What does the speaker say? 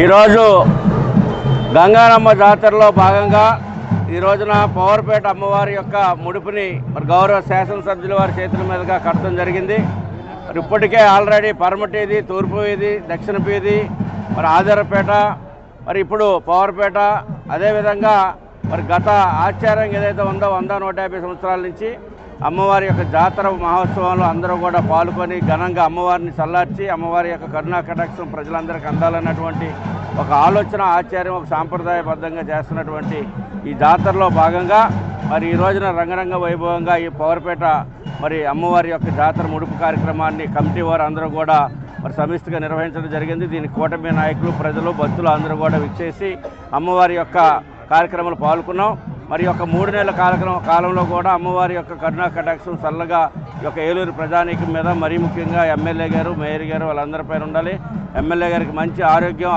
ఈరోజు గంగారమ్మ జాతరలో భాగంగా ఈ రోజున పవర్పేట అమ్మవారి యొక్క ముడుపుని మరి గౌరవ శాసనసభ్యుల వారి చేతుల మీదుగా కట్టడం జరిగింది. మరి ఇప్పటికే ఆల్రెడీ పరమటి ఇది తూర్పు వీధి దక్షిణ వీధి మరి ఆధారపేట మరి ఇప్పుడు పవర్పేట అదేవిధంగా మరి గత ఆచారం ఏదైతే ఉందో వంద నూట యాభై సంవత్సరాల నుంచి అమ్మవారి యొక్క జాతర మహోత్సవంలో అందరూ కూడా పాల్గొని ఘనంగా అమ్మవారిని చల్లార్చి అమ్మవారి యొక్క కరుణా కటాక్షం ప్రజలందరికీ అందాలన్నటువంటి ఒక ఆలోచన ఆచార్యం ఒక సాంప్రదాయబద్ధంగా చేస్తున్నటువంటి ఈ జాతరలో భాగంగా మరి ఈ రోజున రంగరంగ వైభవంగా ఈ పవర్పేట మరి అమ్మవారి యొక్క జాతర ముడుపు కార్యక్రమాన్ని కమిటీ వారు అందరూ కూడా మరి సమిష్టిగా నిర్వహించడం జరిగింది. దీని కూటమి నాయకులు ప్రజలు భక్తులు అందరూ కూడా విచ్చేసి అమ్మవారి యొక్క కార్యక్రమాలు పాల్గొన్నాం. మరి యొక్క మూడు నెలల కాలక్రమ కాలంలో కూడా అమ్మవారి యొక్క కరుణా కటాక్షం చల్లగా ఈ యొక్క ఏలూరు ప్రజానీకం మీద మరీ ముఖ్యంగా ఎమ్మెల్యే గారు మేయర్ గారు వాళ్ళందరిపైన ఉండాలి ఎమ్మెల్యే గారికి మంచి ఆరోగ్యం